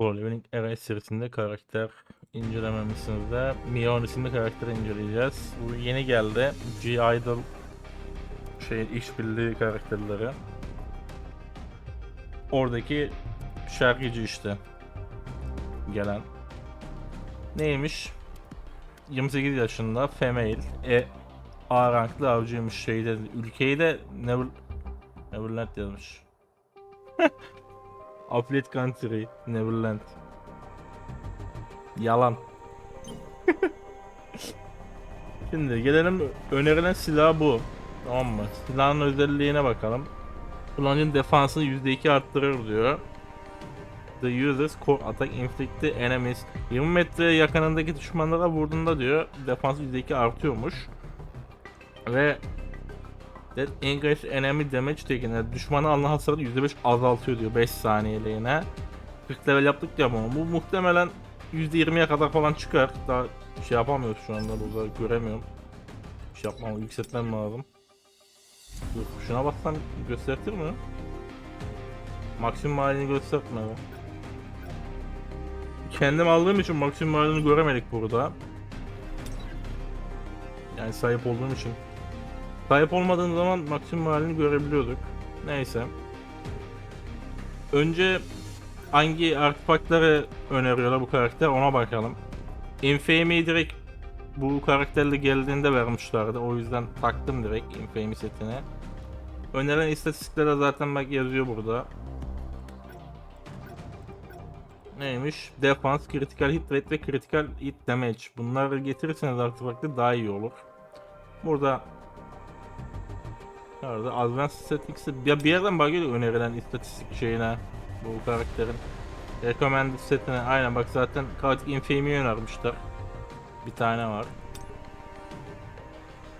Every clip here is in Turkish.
Rolling Era serisinde karakter incelememizde Mion isimli karakteri inceleyeceğiz. Bu yeni geldi. G-Idol şey işbirliği karakterleri. Oradaki şarkıcı işte. Gelen. Neymiş? 28 yaşında female. E, A ranklı avcıymış şeyde. Ülkeyi de Never, Neverland yazmış. Affiliate Country, Neverland. Yalan. Şimdi gelelim önerilen silah bu. Tamam mı? Silahın özelliğine bakalım. Kullanıcının defansını %2 arttırır diyor. The users core attack inflict the enemies 20 metre yakınındaki düşmanlara vurduğunda diyor defansı %2 artıyormuş. Ve That increase enemy damage taken. Yani düşmana alınan hasarı %5 azaltıyor diyor 5 saniyeliğine. 40 level yaptık ya bunu. Bu muhtemelen %20'ye kadar falan çıkar. Daha şey yapamıyoruz şu anda burada göremiyorum. Şey yapmam yükseltmem lazım. Dur, şuna bassam göstertir mi? Maksimum halini göstertme be. Kendim aldığım için maksimum halini göremedik burada. Yani sahip olduğum için. Sahip olmadığın zaman maksimum halini görebiliyorduk. Neyse. Önce hangi artefakları öneriyorlar bu karakter ona bakalım. Infamy'yi direkt bu karakterle geldiğinde vermişlerdi. O yüzden taktım direkt Infamy setine. Önerilen istatistiklere zaten bak yazıyor burada. Neymiş? Defense, critical hit rate ve critical hit damage. Bunları getirirseniz artefakta daha iyi olur. Burada Nerede? Advanced Statistics'e ya bir yerden bakıyor önerilen istatistik şeyine bu karakterin recommended setine aynen bak zaten Chaotic Infamy'yi önermişler. Bir tane var.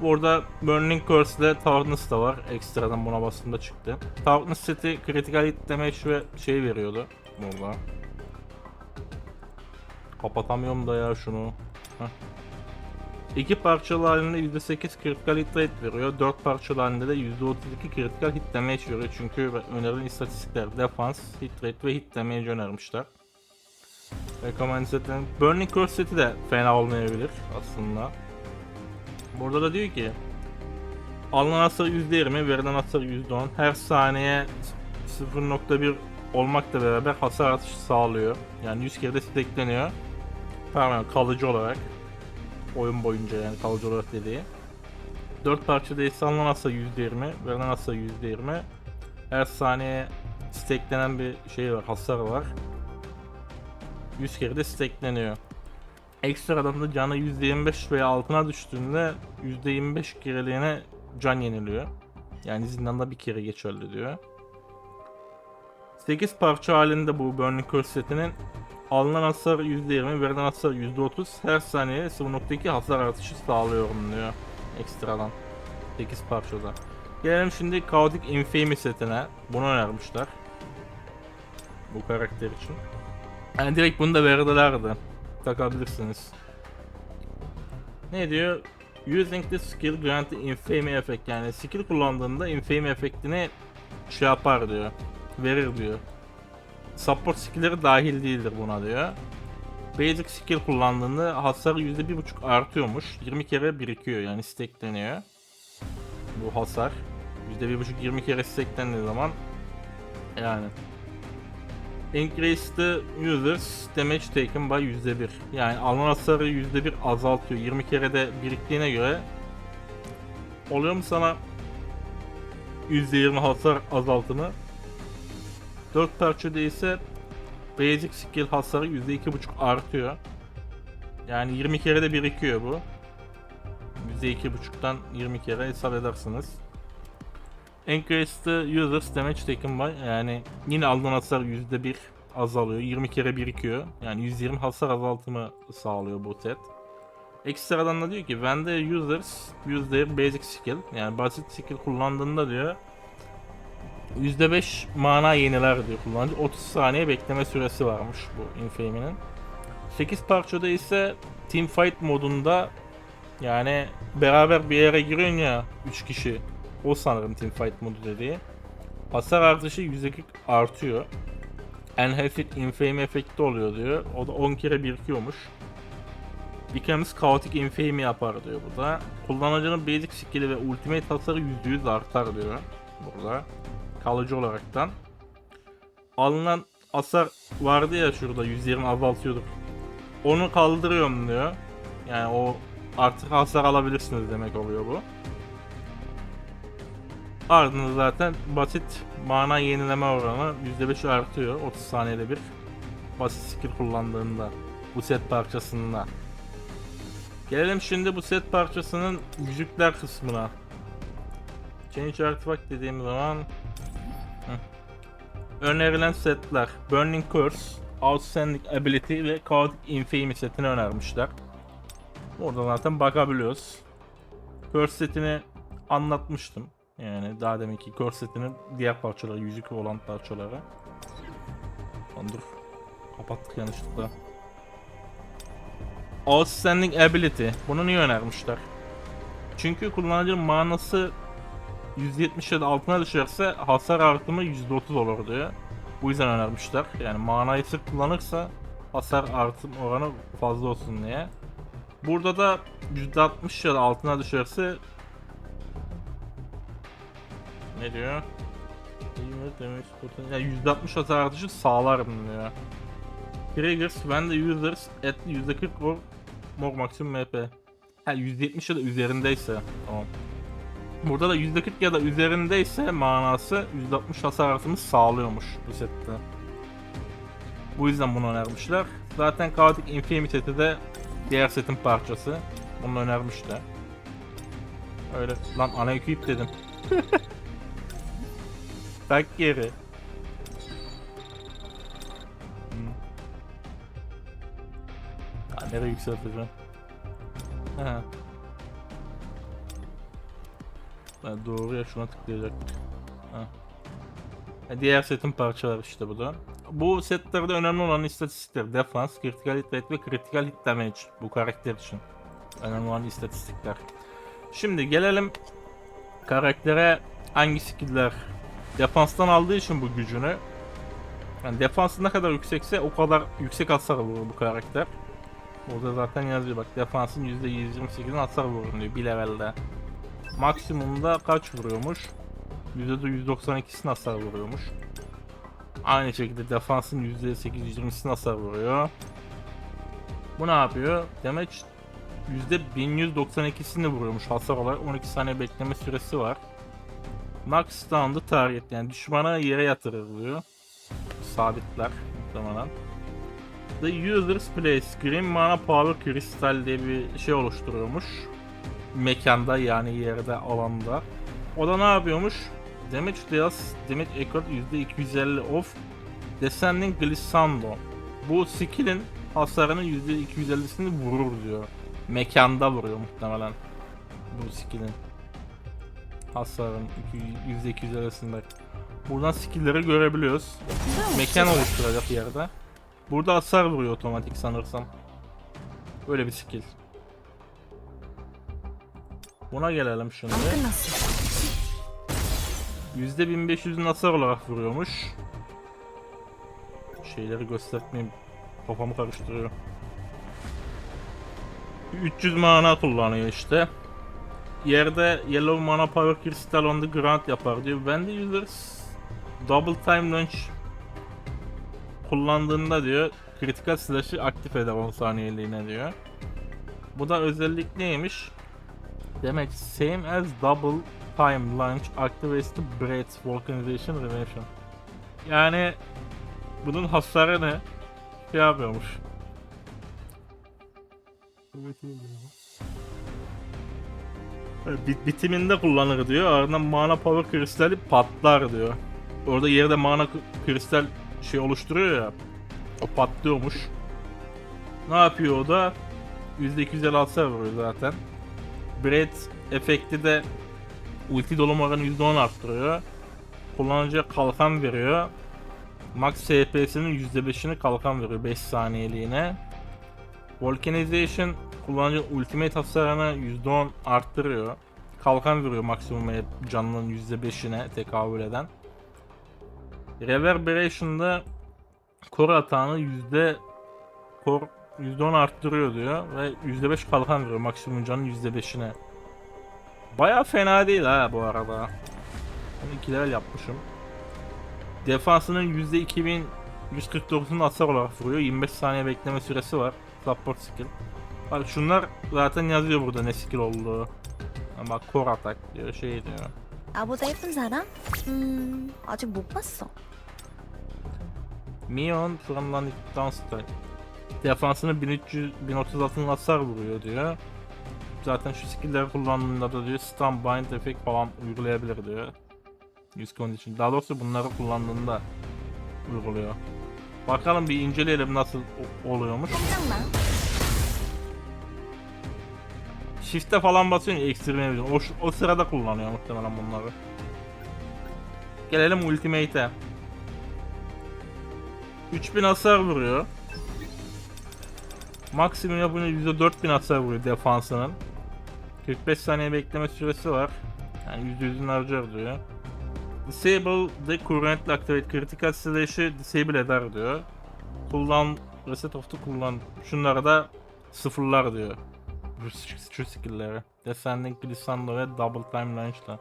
Burada Burning Curse ile Toughness da var. Ekstradan buna bastığımda çıktı. Toughness seti critical hit damage ve şey veriyordu burada. Kapatamıyorum da ya şunu. Heh. İki parçalı halinde %8 critical hit rate veriyor. Dört parçalı halinde de %32 critical hit damage veriyor. Çünkü önerilen istatistikler defans, hit rate ve hit damage önermişler. Recommended setlerin Burning Curse seti de fena olmayabilir aslında. Burada da diyor ki alınan hasar %20, verilen hasar %10. Her saniye 0.1 olmakla beraber hasar artışı sağlıyor. Yani 100 kere de stackleniyor. Tamamen kalıcı olarak oyun boyunca yani kalıcı olarak dediği. 4 parça değilse alınan hasar %20, verilen hasar %20. Her saniye stacklenen bir şey var, hasar var. 100 kere de stackleniyor. Ekstradan da canı %25 veya altına düştüğünde %25 kereliğine can yeniliyor. Yani zindanda bir kere geçerli diyor. 8 parça halinde bu Burning Curse setinin Alınan hasar %20, verilen hasar %30. Her saniye 0.2 hasar artışı sağlıyorum diyor. Ekstradan. 8 parçada. Gelelim şimdi Chaotic Infamy setine. Bunu önermişler. Bu karakter için. Yani direkt bunu da verdilerdi. Takabilirsiniz. Ne diyor? Using the skill grant the infamy effect yani skill kullandığında infamy efektini şey yapar diyor. Verir diyor. Support skill'leri dahil değildir buna diyor. Basic skill kullandığında hasarı %1.5 artıyormuş. 20 kere birikiyor yani stackleniyor. Bu hasar. %1.5 20 kere stacklendiği zaman yani Increase the users damage taken by %1. Yani alınan hasarı %1 azaltıyor. 20 kere de biriktiğine göre oluyor mu sana %20 hasar azaltımı? 4 parçada ise basic skill hasarı %2.5 artıyor. Yani 20 kere de birikiyor bu. %2.5'tan 20 kere hesap edersiniz. Increase the users damage taken by yani yine alınan hasar %1 azalıyor. 20 kere birikiyor. Yani 120 hasar azaltımı sağlıyor bu set. Ekstradan da diyor ki when the users use their basic skill yani basit skill kullandığında diyor %5 mana yeniler diyor kullanıcı. 30 saniye bekleme süresi varmış bu Infamy'nin. 8 parçada ise Team Fight modunda yani beraber bir yere giriyorsun ya 3 kişi. O sanırım Team Fight modu dediği. Hasar artışı %40 artıyor. Enhanced Infame efekti oluyor diyor. O da 10 kere birikiyormuş. Becomes Chaotic Infame yapar diyor bu da. Kullanıcının basic skill'i ve ultimate hasarı %100 artar diyor burada. Kalıcı olaraktan. Alınan hasar vardı ya şurada 120 azaltıyorduk. Onu kaldırıyorum diyor. Yani o artık hasar alabilirsiniz demek oluyor bu. Ardından zaten basit mana yenileme oranı %5 artıyor 30 saniyede bir. Basit skill kullandığında bu set parçasında. Gelelim şimdi bu set parçasının müzikler kısmına. Change Artifact dediğim zaman. Önerilen setler Burning Curse, Outstanding Ability ve Chaotic Infamy setini önermişler. Orada zaten bakabiliyoruz. Curse setini anlatmıştım. Yani daha deminki Curse setinin diğer parçaları, yüzük olan parçaları. Lan dur. Kapattık yanlışlıkla. Outstanding Ability. Bunu niye önermişler? Çünkü kullanıcının manası 170 ya da altına düşerse hasar artımı %30 olur diyor. Bu yüzden önermişler. Yani manayı sık kullanırsa hasar artım oranı fazla olsun diye. Burada da %60 ya da altına düşerse ne diyor? Yani %60 hasar artışı sağlarım diyor. Triggers when the users at %40 or more maximum MP. Ha %70 ya da üzerindeyse. Tamam. Burada da %40 ya da üzerindeyse manası %60 hasar artımı sağlıyormuş bu sette. Bu yüzden bunu önermişler. Zaten Chaotic seti de diğer setin parçası. Bunu önermişler. Öyle. Lan ana equip dedim. Tak geri. Hmm. Ya nereye yükselteceğim? Ha. Ben doğru ya şuna tıklayacaktık. Ha. E, diğer setin parçaları işte bu da. Bu setlerde önemli olan istatistikler. Defense, critical hit rate ve critical hit damage bu karakter için. Önemli olan istatistikler. Şimdi gelelim karaktere hangi skill'ler defanstan aldığı için bu gücünü yani defansı ne kadar yüksekse o kadar yüksek hasar vurur bu karakter. Burada zaten yazıyor bak defansın %128'in hasar vurur diyor bir levelde. Maksimumda kaç vuruyormuş? %192'sini hasar vuruyormuş. Aynı şekilde defansın %820'sini hasar vuruyor. Bu ne yapıyor? Damage %1192'sini vuruyormuş hasar olarak 12 saniye bekleme süresi var. Max down'da target yani düşmana yere yatırılıyor. Sabitler muhtemelen. The User's Place Green Mana Power Crystal diye bir şey oluşturuyormuş. Mekanda yani yerde alanda. O da ne yapıyormuş? Damage deals damage equal %250 off Descending Glissando. Bu skill'in hasarının %250'sini vurur diyor. Mekanda vuruyor muhtemelen. Bu skill'in hasarın %200 arasında. Buradan skill'leri görebiliyoruz. Mekan oluşturacak yerde. Burada hasar vuruyor otomatik sanırsam. Böyle bir skill. Buna gelelim şimdi. Algı nasıl? %1500'ün hasar olarak vuruyormuş. Şeyleri göstermeyeyim. Kafamı karıştırıyor. 300 mana kullanıyor işte. Yerde Yellow Mana Power Crystal on the ground yapar diyor. Ben de users Double Time Launch kullandığında diyor Critical Slash'ı aktif eder 10 saniyeliğine diyor. Bu da özellik neymiş? Demek same as double time launch activates the breath vulcanization remission. Yani bunun hasarı ne? Şey yapıyormuş. Bit- bitiminde kullanır diyor. Ardından mana power kristali patlar diyor. Orada yerde mana kristal şey oluşturuyor ya. O patlıyormuş. Ne yapıyor o da? %250 hasar vuruyor zaten. Breath efekti de ulti dolum oranı %10 arttırıyor. Kullanıcıya kalkan veriyor. Max SP'sinin %5'ini kalkan veriyor 5 saniyeliğine. Volcanization kullanıcının ultimate hasarını %10 arttırıyor. Kalkan veriyor maksimum canlının %5'ine tekabül eden. Reverberation'da Kor atağını yüzde kor %10 arttırıyor diyor ve %5 kalkan veriyor maksimum canın %5'ine. Baya fena değil ha bu arada. Ben 2 level yapmışım. Defansının %2149'unu hasar olarak vuruyor. 25 saniye bekleme süresi var. Support skill. Bak şunlar zaten yazıyor burada ne skill olduğu. Ha Bak core atak diyor şey diyor. 나보다 예쁜 사람? 음, 아직 못 봤어. Mion from Land Downstyle. Defansını 1300 1036'nın hasar vuruyor diyor. Zaten şu skill'leri kullandığında da diyor stun bind efekt falan uygulayabilir diyor. Use condition. Daha doğrusu bunları kullandığında uyguluyor. Bakalım bir inceleyelim nasıl oluyormuş. Shift'e falan basıyorsun ekstreme vision. O, o sırada kullanıyor muhtemelen bunları. Gelelim ultimate'e. 3000 hasar vuruyor. Maksimum yapınca %4000 hasar vuruyor defansının. 45 saniye bekleme süresi var. Yani %100'ünü harcar diyor. Disable the currently activate critical slash'ı disable eder diyor. Kullan reset of the kullan. Şunları da sıfırlar diyor. Şu skill'leri. Descending Glissando ve Double Time Launch'la.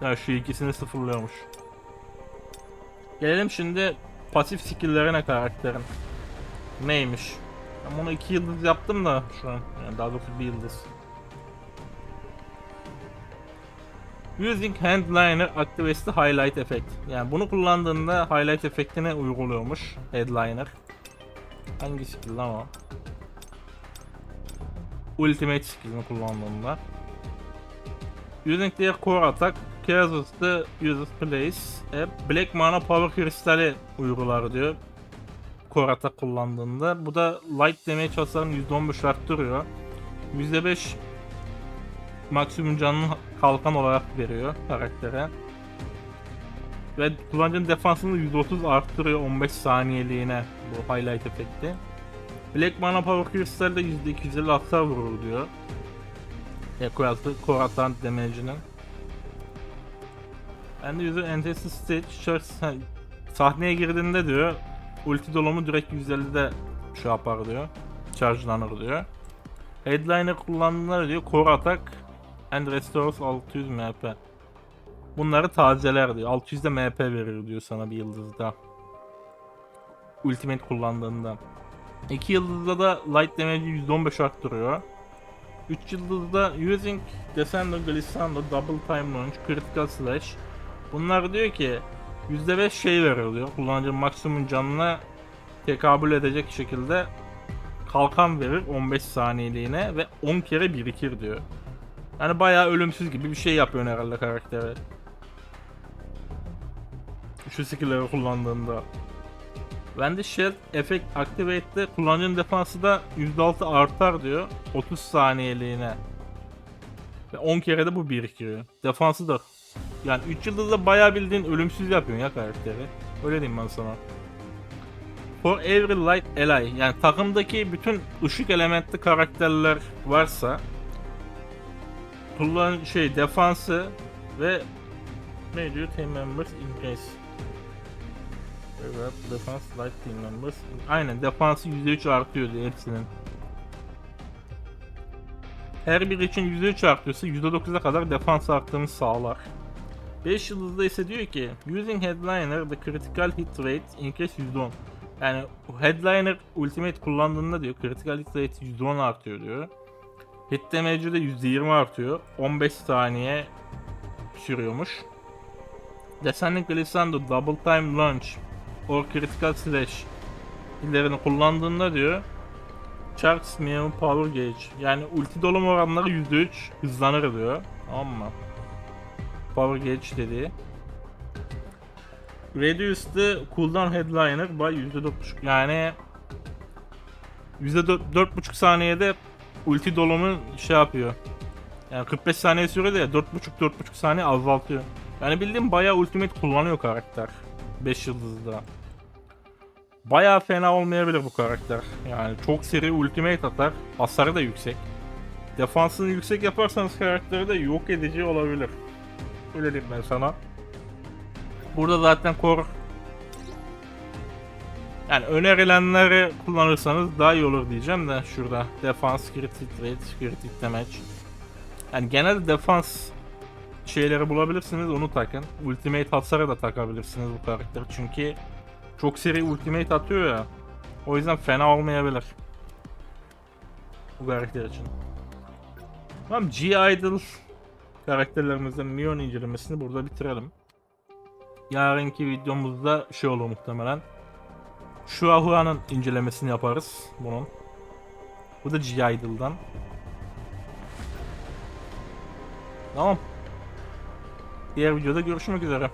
Ya şu ikisini sıfırlıyormuş. Gelelim şimdi pasif skill'lerine karakterin. Neymiş? Ben bunu iki yıldız yaptım da şu an. Yani daha doğrusu bir yıldız. Using Handliner activates the highlight effect. Yani bunu kullandığında highlight efektini uyguluyormuş Headliner. Hangi skill lan o? Ultimate skill'ini kullandığında. Using their core attack, causes the user place a black mana power kristali uygular diyor. Core attack kullandığında. Bu da light damage hasarını %15 arttırıyor. %5 maksimum canını kalkan olarak veriyor karaktere. Ve kullanıcının defansını %30 arttırıyor 15 saniyeliğine bu highlight efekti. Black Mana Power Crystal de %250 hasar vurur diyor. Equal'sı core atan damage'inin. Ben de user entity stage charge ha, sahneye girdiğinde diyor ulti dolumu direkt 150'de şey yapar diyor. Charge'lanır diyor. Headliner kullandığında diyor core attack and restores 600 MP. Bunları tazeler diyor. 600'de MP verir diyor sana bir yıldızda. Ultimate kullandığında. 2 yıldızda da light damage'i %15 arttırıyor. 3 yıldızda using Descendo Glissando Double Time Launch Critical Slash Bunlar diyor ki %5 şey veriyor diyor. Kullanıcının maksimum canına tekabül edecek şekilde kalkan verir 15 saniyeliğine ve 10 kere birikir diyor. Yani bayağı ölümsüz gibi bir şey yapıyor herhalde karakteri. Şu skill'leri kullandığında. Ben de Shield Effect Activate'de kullanıcının defansı da %6 artar diyor. 30 saniyeliğine. Ve 10 kere de bu birikiyor. Defansı da. Yani 3 yıldızda bayağı bildiğin ölümsüz yapıyorsun ya karakteri. Öyle diyeyim ben sana. For every light ally yani takımdaki bütün ışık elementli karakterler varsa kullan şey defansı ve ne team members increase Evet, defense light team members. Aynen defansı %3 artıyor diyor hepsinin. Her biri için %3 artıyorsa %9'a kadar defans arttığını sağlar. 5 yıldızda ise diyor ki Using Headliner the critical hit rate increase %10. Yani Headliner Ultimate kullandığında diyor critical hit rate %10 artıyor diyor. Hit damage'ı da %20 artıyor. 15 saniye sürüyormuş. Descending Glissando Double Time Launch or Critical Slash illerini kullandığında diyor Charge Minimum Power Gauge yani ulti dolum oranları %3 hızlanır diyor. Tamam mı? Power Gauge dediği. Reduce the cooldown headliner by %4.5 yani %4.5 saniyede ulti dolumu şey yapıyor. Yani 45 saniye sürede ya 4.5-4.5 saniye azaltıyor. Yani bildiğim bayağı ultimate kullanıyor karakter. 5 yıldızda. Bayağı fena olmayabilir bu karakter. Yani çok seri ultimate atar. Hasarı da yüksek. Defansını yüksek yaparsanız karakteri de yok edici olabilir. Öyle ben sana. Burada zaten core Yani önerilenleri kullanırsanız daha iyi olur diyeceğim de şurada. Defans, kritik rate, kritik damage. Yani genel defans şeyleri bulabilirsiniz onu takın. Ultimate hasara da takabilirsiniz bu karakteri çünkü çok seri ultimate atıyor ya. O yüzden fena olmayabilir. Bu karakter için. Tamam G Idol karakterlerimizden Mion incelemesini burada bitirelim. Yarınki videomuzda şey olur muhtemelen. Şu Ahua'nın incelemesini yaparız bunun. Bu da G Idol'dan. Tamam. Diğer videoda görüşmek üzere.